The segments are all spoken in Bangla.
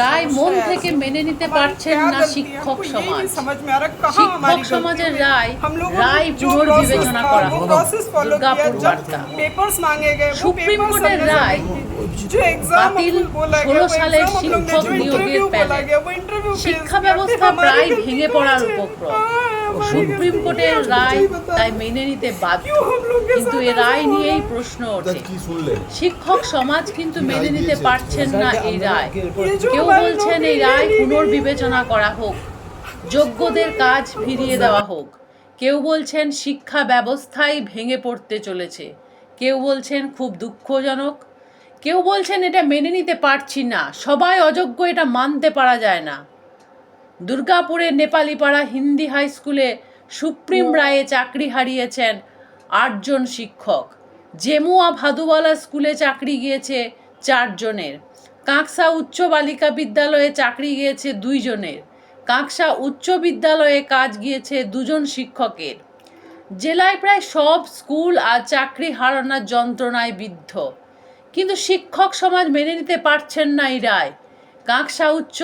রায় মন থেকে মেনে নিতে পারছেন না শিক্ষক সমাজ। শিক্ষক সমাজের রায় রায় পুনর্বিবেচনা করা হোক দুর্গাপুর বার্তা। সুপ্রিম কোর্টের রায় বাতিল ষোলো সালের শিক্ষক নিয়োগের প্যানেল। শিক্ষা ব্যবস্থা প্রায় ভেঙে পড়ার উপক্রম। সুপ্রিম কোর্টের রায় তাই মেনে নিতে বাধ্য। কিন্তু এ রায় নিয়েই প্রশ্ন ওঠে। শিক্ষক সমাজ কিন্তু মেনে নিতে পারছেন না এই রায়। কেউ বলছেন এই রায় পুনর্বিবেচনা করা হোক যোগ্যদের কাজ ফিরিয়ে দেওয়া হোক। কেউ বলছেন শিক্ষা ব্যবস্থাই ভেঙে পড়তে চলেছে। কেউ বলছেন খুব দুঃখজনক। কেউ বলছেন এটা মেনে নিতে পারছি না। সবাই অযোগ্য এটা মানতে পারা যায় না। দুর্গাপুরের নেপালিপাড়া হিন্দি হাই স্কুলে সুপ্রিম রায়ে চাকরি হারিয়েছেন আটজন শিক্ষক। জেমুয়া ভাদুওয়ালা স্কুলে চাকরি গিয়েছে চারজনের। কাঁকসা উচ্চ বালিকা বিদ্যালয়ে চাকরি গিয়েছে দুইজনের। কাঁকসা উচ্চ বিদ্যালয়ে কাজ গিয়েছে দুজন শিক্ষকের। জেলায় প্রায় সব স্কুল আর চাকরি হারানোর যন্ত্রণায় বিদ্ধ। কিন্তু শিক্ষক সমাজ মেনে নিতে পারছেন না এই রায়। কাঁকসা উচ্চ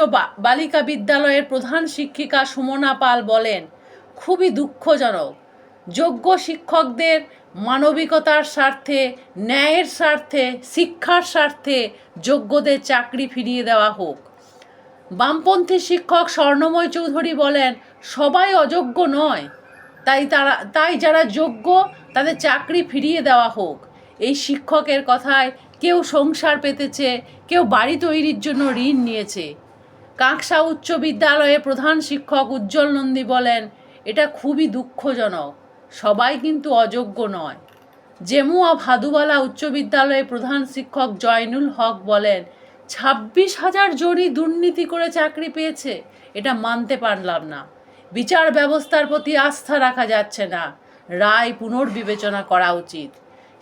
বালিকা বিদ্যালয়ের প্রধান শিক্ষিকা সুমনা পাল বলেন, খুবই দুঃখজনক। যোগ্য শিক্ষকদের মানবিকতার স্বার্থে, ন্যায়ের স্বার্থে, শিক্ষার স্বার্থে যোগ্যদের চাকরি ফিরিয়ে দেওয়া হোক। বামপন্থী শিক্ষক স্বর্ণময় চৌধুরী বলেন, সবাই অযোগ্য নয়। তাই তারা, তাই যারা যোগ্য, তাদের চাকরি ফিরিয়ে দেওয়া হোক। এই শিক্ষকের কথায় সংসার পেতেছে, কেউ বাড়ি তৈরির জন্য ঋণ নিয়েছে। কাঁকসা উচ্চ বিদ্যালয়ে প্রধান শিক্ষক উজ্জ্বল নন্দী বলেন, এটা খুবই দুঃখজনক। সবাই কিন্তু অযোগ্য নয়। জেমুয়া ভাদুবালা উচ্চ বিদ্যালয়ে প্রধান শিক্ষক জয়নুল হক বলেন, ছাব্বিশ হাজার জনই দুর্নীতি করে চাকরি পেয়েছে। এটা মানতে পারলাম না। বিচার ব্যবস্থার প্রতি আস্থা রাখা যাচ্ছে না। রায় পুনর্বিবেচনা করা উচিত।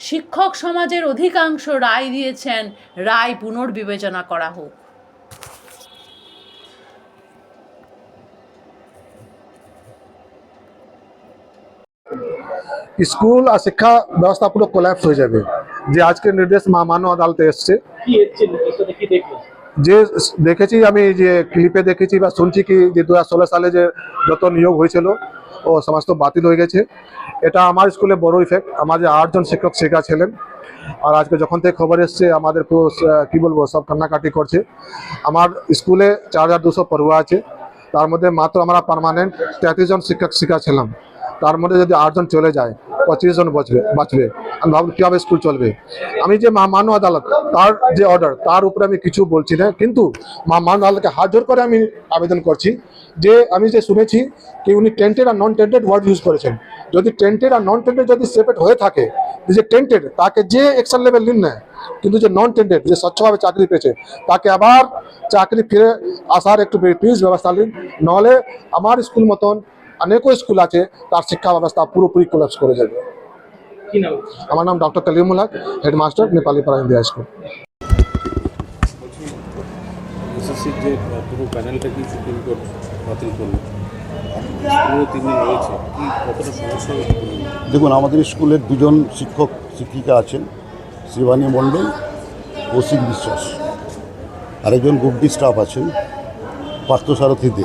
শিক্ষক সমাজের অধিকাংশ রায় দিয়েছেন রায় পুনর্বিবেচনা করা হোক। স্কুল আর শিক্ষা ব্যবস্থা পুরো কোল্যাপস হয়ে যাবে। যে আজকের নির্দেশ মান্য আদালতে এসছে। যে দেখেছি আমি যে ক্লিপে দেখেছি বা শুনছি কি যে দু হাজার ষোলো সালে যে যত নিয়োগ হয়েছিল ও সমস্ত বাতিল হয়ে গেছে। এটা আমার স্কুলে বড় ইফেক্ট আমাদের আটজন শিক্ষক শিক্ষা ছিলেন। আর আজকে যখন থেকে খবর এসছে, আমাদের পুরো কি বলব, সব কান্নাকাটি করছে। আমার স্কুলে চার হাজার দুশো পড়ুয়া আছে। তার মধ্যে মাত্র আমরা পারমানেন্ট তেত্রিশ জন শিক্ষক শিক্ষা ছিলাম। তার মধ্যে যদি আটজন চলে যায়, পঁচিশ জন বাঁচবে বাঁচবে। ভাবুন কীভাবে স্কুল চলবে? আমি যে মান্য আদালত, তার যে অর্ডার তার উপরে আমি কিছু বলছি না, কিন্তু মা মান্য আদালতকে হাত জোর করে আমি আবেদন করছি যে, আমি যে শুনেছি কি উনি টেন্টেড আর নন টেন্টেড ওয়ার্ড ইউজ করেছেন। যদি টেন্টেড আর নন টেন্টেড যদি সেপারেট হয়ে থাকে যে টেন্টেড তাকে যে অ্যাকশন লেভেল নিন না, কিন্তু যে নন টেন্টেড যে স্বচ্ছভাবে চাকরি পেয়েছে, তাকে আবার চাকরি ফিরে আসার একটু প্লিজ ব্যবস্থা নিন। নাহলে আমার স্কুল মতন অনেকও স্কুল আছে, তার শিক্ষা ব্যবস্থা পুরোপুরি কোলাপস করে যাবে। আমার নাম doctor Kalimul Haque headmaster Nepali Para India school যে পুরো সুপ্রিম কোর্ট বাতিল করল? দেখুন আমাদের স্কুলের দুজন শিক্ষক শিক্ষিকা আছেন শিবানী মণ্ডল কৌশিক বিশ্বাস। আরেকজন গুপ্তি স্টাফ আছেন পার্থসারথী দে।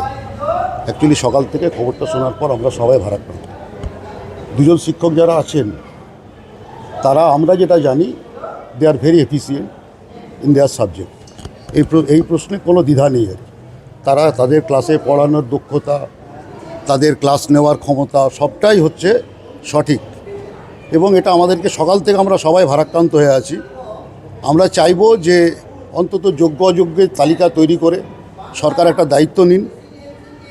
অ্যাকচুয়ালি সকাল থেকে খবরটা শোনার পর আমরা সবাই ভাড়া ভারাক্রান্ত দুজন শিক্ষক যারা আছেন তারা, আমরা যেটা জানি they are very efficient in their subject এই এই প্রশ্নে কোনো দ্বিধা নেই আর। তারা তাদের ক্লাসে পড়ানোর দক্ষতা, তাদের ক্লাস নেওয়ার ক্ষমতা, সবটাই হচ্ছে সঠিক। এবং এটা আমাদেরকে সকাল থেকে আমরা সবাই ভারাক্রান্ত হয়ে আছি। আমরা চাইব যে অন্তত যোগ্য অযোগ্যের তালিকা তৈরি করে সরকার একটা দায়িত্ব নিন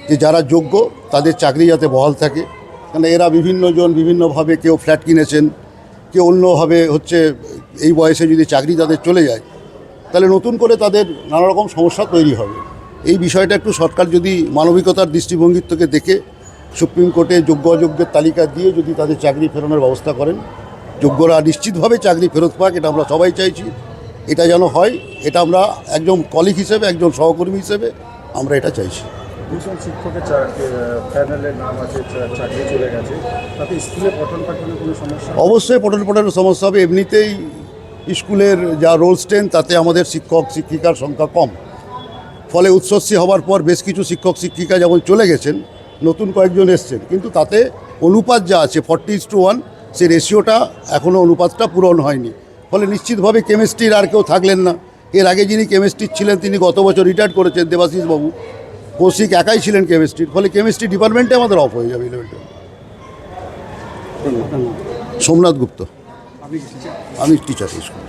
যে যারা যোগ্য তাদের চাকরি যাতে বহাল থাকে। কারণ এরা বিভিন্নজন বিভিন্নভাবে কেউ ফ্ল্যাট কিনেছেন কেউ অন্যভাবে হচ্ছে এই বয়সে যদি চাকরি তাদের চলে যায়, তাহলে নতুন করে তাদের নানা রকম সমস্যা তৈরি হবে। এই বিষয়টা একটু সরকার যদি মানবিকতার দৃষ্টিভঙ্গির থেকে দেখে, সুপ্রিম কোর্টে যোগ্য অযোগ্যের তালিকা দিয়ে যদি তাদের চাকরি ফেরানোর ব্যবস্থা করেন, যোগ্যরা নিশ্চিতভাবে চাকরি ফেরত পাক, এটা আমরা সবাই চাইছি। এটা যেন হয়, এটা আমরা একজন কলিগ হিসেবে, একজন সহকর্মী হিসেবে আমরা এটা চাইছি। দুজন শিক্ষকের প্যানেলের নাম আছে চাকরি চলে গেছে। তাতে স্কুলে পঠন পাঠনে কোনো সমস্যা? অবশ্যই পঠন পাঠনের সমস্যা হবে। এমনিতেই স্কুলের যা রোল স্ট্রেন তাতে আমাদের শিক্ষক, শিক্ষিকার সংখ্যা কম। ফলে উচ্চশ্রী হওয়ার পর বেশ কিছু শিক্ষক, শিক্ষিকা যেমন চলে গেছেন, নতুন কয়েকজন এসছেন। কিন্তু তাতে অনুপাত যা আছে ফর্টি ইস টু ওয়ান সেই রেশিওটা এখনও অনুপাতটা পূরণ হয়নি। ফলে নিশ্চিতভাবে কেমিস্ট্রির আর কেউ থাকলেন না। এর আগে যিনি কেমিস্ট্রির ছিলেন, তিনি গত বছর রিটায়ার করেছেন দেবাশিস বাবু কৌশিক একাই ছিলেন কেমিস্ট্রির ফলে কেমিস্ট্রি ডিপার্টমেন্টে আমাদের অফ হয়ে যাবে ইলেভেনটা সোমনাথ গুপ্ত। আমি টিচার স্কুল